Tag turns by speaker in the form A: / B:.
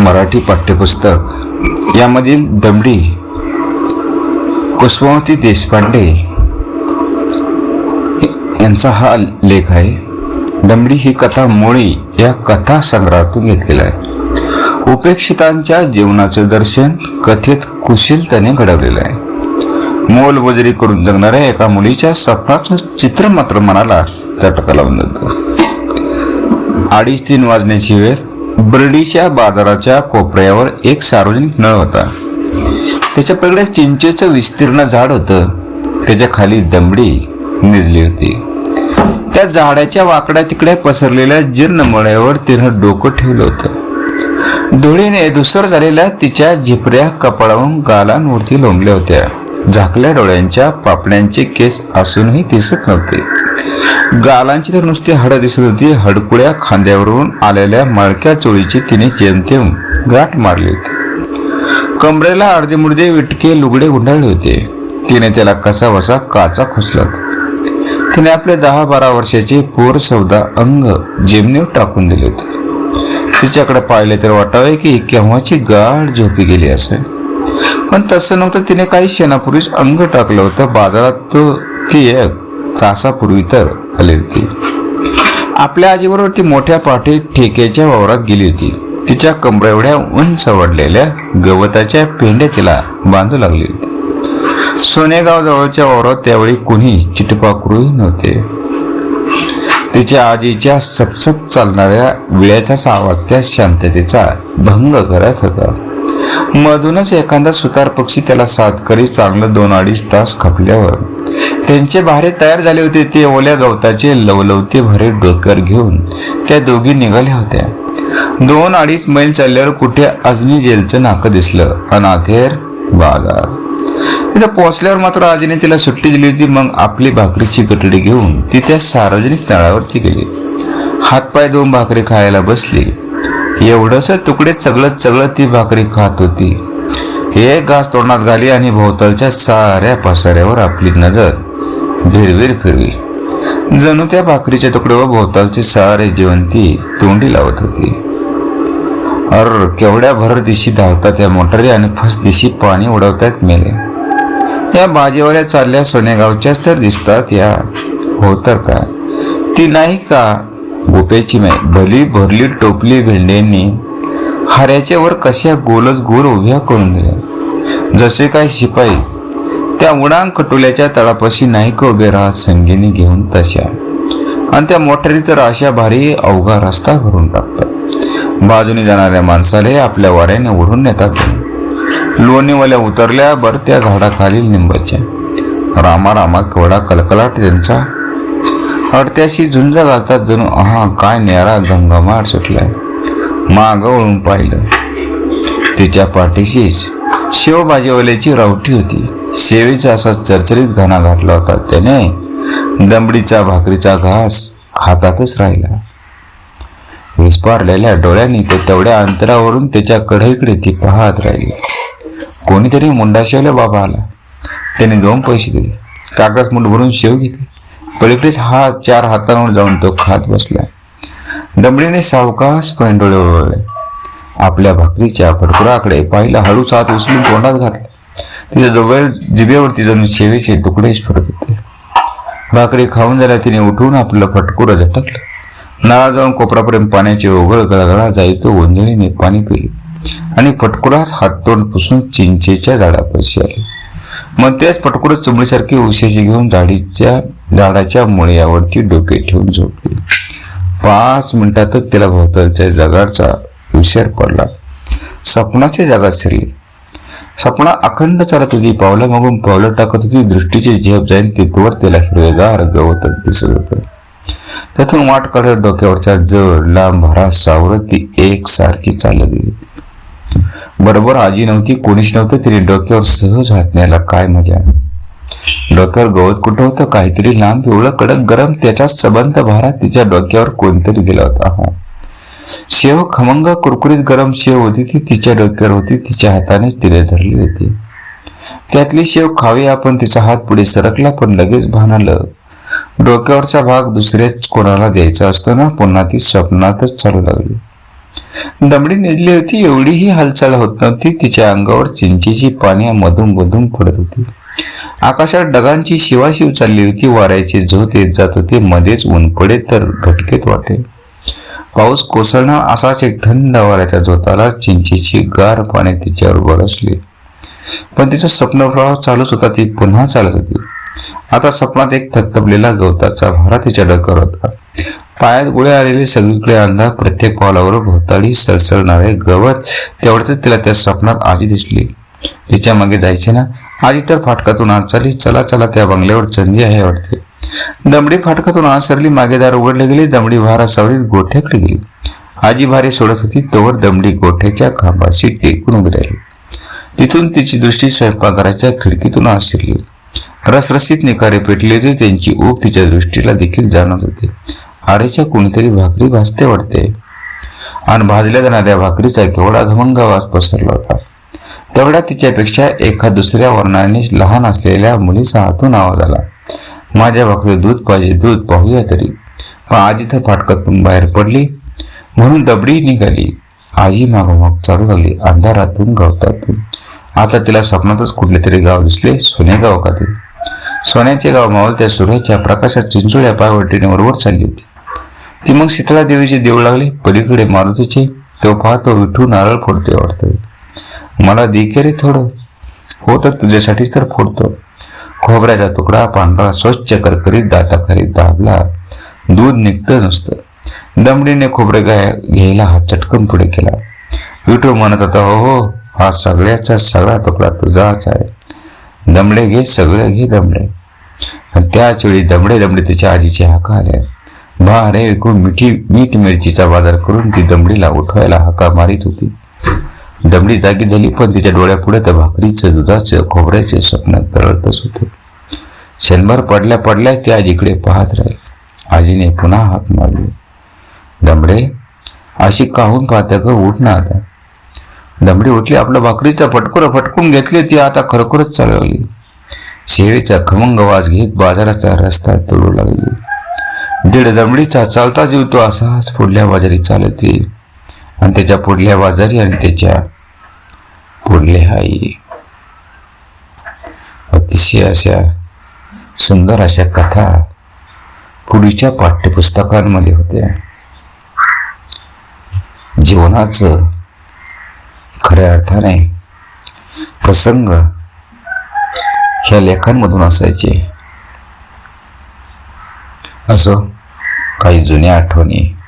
A: मराठी पाठ्यपुस्तक. यामधील दमडी कुसुमावती देशपांडे यांचा हा लेख आहे. दमडी ही कथा मोळी या कथा संग्रहातून घेतलेला आहे. उपेक्षितांच्या जीवनाचे दर्शन कथेत कुशीलतेने घडवलेलं आहे. मोलबजरी करून जगणाऱ्या एका मुलीच्या स्वप्नाचं चित्र मात्र मनाला चटका लावून जातं. अडीच तीन वाजण्याची वेळ बर्डीच्या बाजाराच्या कोपऱ्यावर एक सार्वजनिक नळ होता. त्याच्या पलीकडे चिंचेचं विस्तीर्ण झाड होतं. त्याच्याखाली दमडी निजली होती. त्या झाडाच्या वाकड्या तिकडे पसरलेल्या जीर्ण मळ्यावर तिनं डोकं ठेवलं होतं. धुळीने धुसर झालेल्या तिच्या झिपऱ्या कपाळावरून गालांवरती लोंबल्या होत्या. झाकल्या डोळ्यांच्या पापण्यांचे केस असूनही दिसत नव्हते. गालांची तर नुसती हाडं दिसत होती. हडकुळ्या खांद्यावरून आलेल्या मळक्या चोळीची तिने जेमतेम गाठ मारली होती. कमरेला अर्धे मुर्दे विटके लुगडे गुंडाळले होते. तिने त्याला कसा वसा काचा खुसला तिने आपले दहा बारा वर्षाचे पोर सौदा अंग जेमनीवर टाकून दिले होते. तिच्याकडे पाहिले तर वाटावे की केव्हाची गाढ झोपी गेली असे पण तसं नव्हतं तिने काही क्षणापूर्वीच अंग टाकलं होतं. बाजारात ती एक तासापूर्वी तर आले होती. आपल्या आजीबरोबर ती मोठ्या पाठी ठेक्याच्या वावरात गेली होती. तिच्या कमरेवढ्या उंच वाढलेल्या गवताच्या पेंड्या तिला बांधू लागली होती. सोनेगाव जवळच्या वावरात त्यावेळी कुणी चिटपाकरूही नव्हते. तिच्या आजीच्या सपसप चालणाऱ्या विळ्याचा आवाज त्या शांततेचा भंग करत होता. मधूनच एखादा सुतार पक्षी त्याला साथ करी चांगलं दोन अडीच तास खपल्यावर त्यांचे भारे तयार झाले होते. ते ओल्या गवताचे लवलवते भरे डोक्यावर घेऊन त्या दोघी निघाल्या होत्या. दोन अडीच मैल चालल्यावर कुठे अजनी जेलचं नाकं दिसलं. अन अखेर बाजार. तिथं पोहोचल्यावर मात्र आजीने तिला सुट्टी दिली होती. मग आपली भाकरीची कटडी घेऊन ती त्या सार्वजनिक तळावरती गेली. हातपाय दोन भाकरी खायला बसली. एवढंस तुकडे चगळत चगळत ती भाकरी खात होती. एक घास तोंडात घाली आणि भोवतालच्या साऱ्या पसाऱ्यावर आपली नजर विरविर फिरवी. जणू त्या भाकरीच्या तुकड्यावर भोवतालचे सारे जेवण ती तोंडी लावत होती. अर केवढ्या भर दिशी धावतात त्या मोटारी आणि फस दिशी पाणी उडवतायत मेले. या बाजेवाल्या चालल्या सोनेगावच्याच तर दिसतात या. हो तर का ती नाही का? गोप्याची माय भली भरली टोपली भेंड्यांनी हऱ्याच्या वर कशा गोलच गोल उभ्या करून दिल्या. जसे काय शिपाई त्या उडांग कटोल्याच्या तळापाशी नाही उभे राहत संगीने घेऊन तशा. आणि त्या मोटारी तर अशा भारी अवघा रस्ता भरून टाकतात. बाजूने जाणाऱ्या माणसाले आपल्या वाऱ्याने ओढून नेतात. लोणीवाल्या उतरल्या बर त्या झाडाखाली निंबाच्या. रामा रामा केवढा कलकलाट त्यांचा. अडत्याशी झुंज घालतात जणू हा काय नेरा गंगामाड सुटलाय. माग वळून पाहिलं. तिच्या पाठीशीच शेवभाजीवाल्याची रावटी होती. शेवेचा असा चरचरीत घाणा घातला होता. त्याने दमडीचा भाकरीचा घास हातातच राहिला. विस्पारलेल्या डोळ्यांनी ते तेवढ्या अंतरावरून त्याच्या कढईकडे ती पाहत राहिली. कोणीतरी मुंडाशिवल्या बाबा आला. त्याने दोन पैसे दिले. कागद मुठ भरून शेव घेतली. पलीकडेच हात चार हातांवर जाऊन तो खात बसला. दमडीने सावकाशपणे डोळे वळवले आपल्या भाकरीच्या भरपुराकडे पाहिला हळूच हात उचलून तोंडात घातला. तिच्या जवळ जिभेवरती जणू शेवेचे तुकडेच फरक होते. भाकरी खाऊन झाल्या तिने उठून आपलं फटकुरं झटकलं. नळा जाऊन कोपरापर्यंत पाण्याचे ओघळ गळगळा जायतो गोंधळीने पाणी पिले. आणि फटकुराच हाततोंड पुसून चिंचेच्या झाडापाशी आले. मग त्याच फटकुरं चुंबडीसारखी उशाची घेऊन झाडीच्या झाडाच्या मुळ्यावरती डोके ठेवून झोपली. पाच मिनिटातच त्याला भोवतालच्या जगाचा विसर पडला. स्वप्नाच्या जगात शिरली. सपना अखंड चालत होती पावलं मागून पावलं टाकत होती. दृष्टीचे झेप जाईल तिथवर त्याला हिरवेगार गवत दिसत होतं. त्यातून वाट काढत डोक्यावरच्या जड लांब भरा सावरत ती एकसारखी चालत गेली बरोबर आजी नव्हती कोणीच नव्हतं तिने डोक्यावर सहज हात न्यायला काय मजा डोक्यावर गवत कुठं होतं? काहीतरी लांब पिवळं कडक गरम त्याच्या सबंध भारात तिच्या डोक्यावर कोणतरी दिला होता. हा. शेव खमंग कुरकुरीत गरम शेव होती ती तिच्या डोक्यावर होती तिच्या हाताने तिने धरली होती. त्यातली शेव खावी आपण तिचा हात पुढे सरकला पण लगेच भानलं. डोक्यावरचा भाग दुसऱ्याच कोणाला द्यायचा असतो ना पुन्हा ती स्वप्नातच चालू लागली. दमडी निजली होती एवढीही हालचाल होत नव्हती तिच्या अंगावर चिंचेची पाने मधून मधून पडत होती. आकाशात ढगांची शिवाशिव चालली होती वाऱ्याचे झोत येत जात होते मध्येच ऊन पडे तर घटकेत वाटे पाऊस कोसळणं असाच एक थंड वाऱ्याच्या झोताला चिंचेची गार पाने तिच्यावर बरसली. पण तिचा स्वप्नप्रवाह चालूच होता ती पुन्हा चालत होती. आता स्वप्नात एक थत्तबलेला गवताचा भारा तिच्या डोक्यावर होता. पायात गोळे आलेले सगळीकडे अंधा प्रत्येक पावलावर भोवताळी सळसळणारे गवत तेवढ्याच तिला त्या स्वप्नात आजी दिसली. तिच्यामागे जायचे ना? आजी तर फाटकातून आत चाली चला चला त्या बंगल्यावर चंदी आहे वाटते. दमडी फाटकातून आसरली मागेदार मागे दार उघडले गेले दमडी भारा सावळीत गोठ्याकडे गेली आजी भारे सोडत होती तोवर दमडी गोठ्याच्या खांबाशी टेकून उभी राहिली. तिथून तिची दृष्टी स्वयंपाकघराच्या खिडकीतून आसरली. रसरसीत निकारे पेटले होते त्यांची ऊब तिच्या दृष्टीला देखील जाणवत होते. आरेच्या कोणीतरी भाकरी भाजते वाटते. आणि भाजल्या जाणाऱ्या भाकरीचा केवढा घमंग आवाज पसरला होता. तेवढ्या तिच्यापेक्षा एका दुसऱ्या वर्णाने लहान असलेल्या मुलीचा हातून आवाज आला. माझ्या भाकरी दूध पाहिजे दूध पाहूया तरी. पण आजी तर फाटकातून बाहेर पडली. म्हणून दबडी निघाली. आजी मागोमाग चालू लागली अंधारातून गवतातून. आता तिला स्वप्नातच कुठले तरी गाव दिसले सोनेगाव का ते सोन्याचे गाव मावल त्या सूर्याच्या प्रकाशात चिंचोळ्या पायवटीने बरोबर चालली होती. ती मग शीतळा देवीचे देऊळ लागले पलीकडे मारुतीचे. तो पाहतो विठू नारळ फोडते वाटतं. मला दिके रे थोडं. हो तर तुझ्यासाठीच तर फोडतो. खोबऱ्याचा तुकडा पांढरा स्वच्छ करकरीत दाताखाली दाबला. दूध निघतं नुसतं. दमडीने खोबरे गाय घ्यायला हात चटकन पुढे केला. विठू म्हणत होता हो हो हा सगळ्याचा सगळा तुकडा तुझाच आहे. दमडे घे सगळे घे दमडे. आणि त्याच वेळी दमडे दमडे तिच्या आजीची हाका आल्या बा रे विकून मिठी मीठ मिरचीचा बाजार करून ती दमडीला उठवायला हाका मारीत होती. दमडी जागी झाली पण तिच्या डोळ्यापुढे त्या भाकरीचं दुधाचं खोबऱ्याचे स्वप्न तरळतच होते. क्षणभर पडल्या पडल्या ती आजीकडे पाहत राहील. आजीने पुन्हा हात मारले. दमडे अशी काहून पाहते ग? उठ ना आता. दमडी उठली आपलं भाकरीचा फटकुरं फटकून घेतली ती आता खरोखरच चालवली शेवेचा खमंग वास घेत बाजाराचा रस्ता तोडू लागली. दीड दमडीचा चालता जीव तो असाच पुढल्या बाजारी चालत. येईल आणि त्याच्या पुढल्या बाजारी आणि त्याच्या पुढल्या आई. अतिशय अशा सुंदर अशा कथा पुढीच्या पाठ्यपुस्तकांमध्ये होत्या. जीवनाचं खऱ्या अर्थाने प्रसंग ह्या लेखांमधून असायचे. असो काही जुन्या आठवणी.